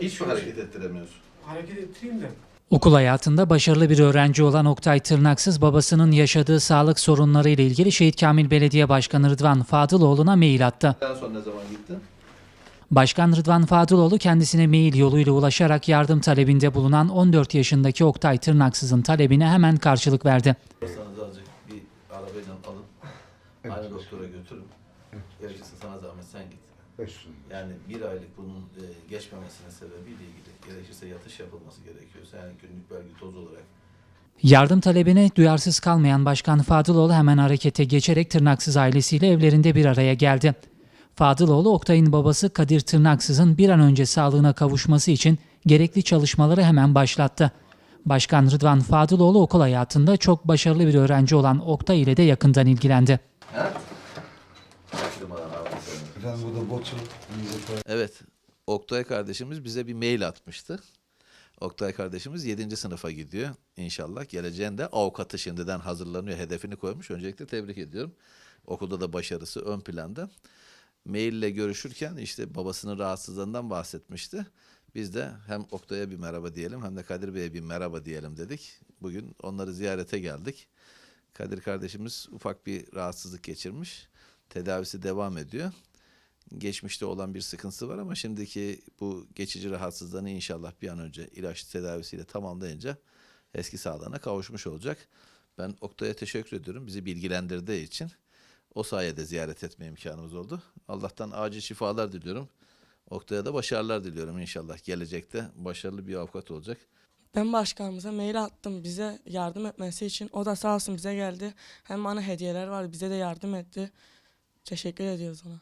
Hiç mi hareket ettiremiyorsun? Hareket ettireyim de. Okul hayatında başarılı bir öğrenci olan Oktay Tırnaksız babasının yaşadığı sağlık sorunları ile ilgili Şehit Kamil Belediye Başkanı Rıdvan Fadıloğlu'na mail attı. En son ne zaman gittin? Başkan Rıdvan Fadıloğlu kendisine mail yoluyla ulaşarak yardım talebinde bulunan 14 yaşındaki Oktay Tırnaksız'ın talebine hemen karşılık verdi. Sanız azıcık bir arabayla alın. Aynı doktora götürün. Gerekirse sana zahmet sen git. Yani bir aylık bunun e, geçmemesinin sebebiyle ilgili gerekirse yatış yapılması gerekiyorsa yani günlük belge toz olarak Yardım talebine duyarsız kalmayan Başkan Fadıloğlu hemen harekete geçerek Tırnaksız ailesiyle evlerinde bir araya geldi. Fadıloğlu Oktay'ın babası Kadir Tırnaksız'ın bir an önce sağlığına kavuşması için gerekli çalışmaları hemen başlattı. Başkan Rıdvan Fadıloğlu okul hayatında çok başarılı bir öğrenci olan Oktay ile de yakından ilgilendi. He? Kaçırmadan abi. Efendim bu da botu. Evet. Oktay kardeşimiz bize bir mail atmıştı. Oktay kardeşimiz 7. sınıfa gidiyor. İnşallah geleceğinde avukatı şimdiden hazırlanıyor. Hedefini koymuş. Öncelikle tebrik ediyorum. Okulda da başarısı ön planda. Maille görüşürken işte babasının rahatsızlığından bahsetmişti. Biz de hem Oktay'a bir merhaba diyelim hem de Kadir Bey'e bir merhaba diyelim dedik. Bugün onları ziyarete geldik. Kadir kardeşimiz ufak bir rahatsızlık geçirmiş. Tedavisi devam ediyor geçmişte olan bir sıkıntısı var ama şimdiki bu geçici rahatsızlığını inşallah bir an önce ilaç tedavisiyle tamamlayınca eski sağlığına kavuşmuş olacak. Ben Oktay'a teşekkür ediyorum bizi bilgilendirdiği için. O sayede ziyaret etme imkanımız oldu. Allah'tan acil şifalar diliyorum. Oktay'a da başarılar diliyorum inşallah. Gelecekte başarılı bir avukat olacak. Ben başkanımıza mail attım bize yardım etmesi için. O da sağ olsun bize geldi. Hem bana hediyeler var bize de yardım etti. Teşekkür ediyoruz ona.